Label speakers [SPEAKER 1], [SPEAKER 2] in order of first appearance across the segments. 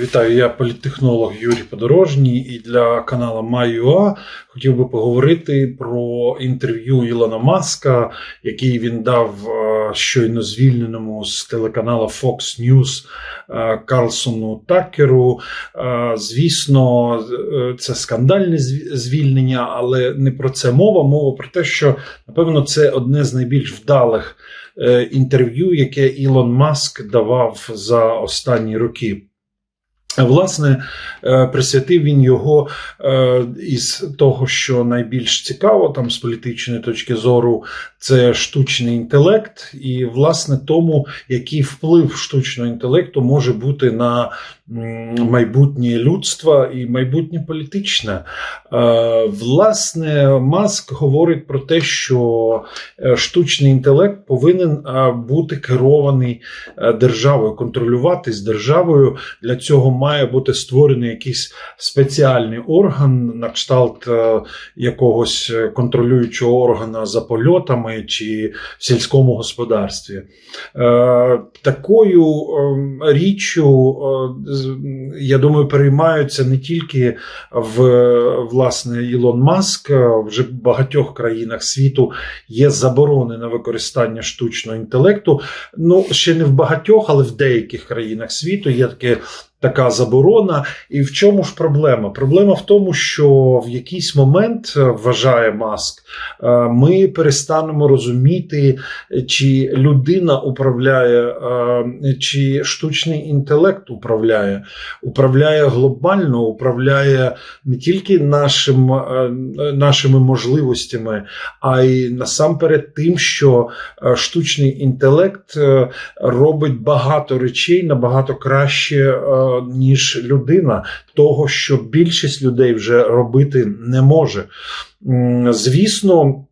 [SPEAKER 1] Вітаю, я політтехнолог Юрій Подорожній і для каналу MyUA хотів би поговорити про інтерв'ю Ілона Маска, який він дав е, щойно звільненому з телеканалу Fox News е, Карлсону Такеру. Е, Звісно, це скандальне звільнення, але не про це мова. Мова про те, що напевно це одне з найбільш вдалих інтерв'ю, яке Ілон Маск давав за останні роки. Власне, е, присвятив він його е, із того, що найбільш цікаво, там з політичної точки зору, це штучний інтелект, і власне тому, який вплив штучного інтелекту може бути на майбутнє людства і майбутнє політичне. Е, Власне, Маск говорить про те, що штучний інтелект повинен бути керований державою, контролюватись державою. Для цього має бути створений якийсь спеціальний орган, на кшталт е, якогось е, контролюючого органа за польотами чи в сільському господарстві. Е, Такою е, річчю, я думаю, переймаються не тільки в власне Ілон Маск, вже в багатьох країнах світу є заборони на використання штучного інтелекту. Ну, ще не в багатьох, але в деяких країнах світу є таке. Така заборона, і в чому ж проблема? Проблема в тому, що в якийсь момент е, вважає Маск, е, ми перестанемо розуміти, чи людина управляє, е, чи штучний інтелект управляє, управляє глобально, управляє не тільки нашим, нашими можливостями, а й насамперед тим, що штучний інтелект робить багато речей набагато краще, ніж людина, того, що більшість людей вже робити не може. Звісно.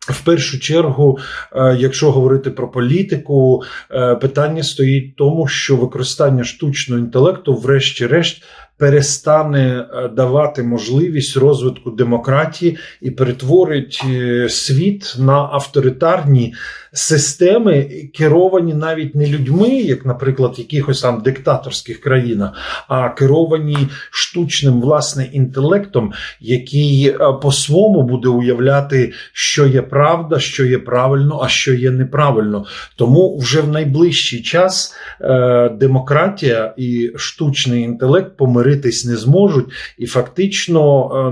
[SPEAKER 1] В першу чергу, е, якщо говорити про політику, е, питання стоїть в тому, що використання штучного інтелекту, врешті-решт, перестане е, давати можливість розвитку демократії і перетворить е, світ на авторитарні системи, керовані навіть не людьми, як, наприклад, в якихось там диктаторських країнах, а керовані штучним власне інтелектом, який е, по-своєму буде уявляти, що є правда, що є правильно, а що є неправильно. Тому вже в найближчий час демократія і штучний інтелект помиритись не зможуть, і фактично е,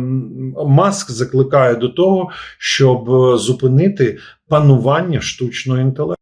[SPEAKER 1] Маск закликає до того, щоб е, зупинити панування штучного інтелекту.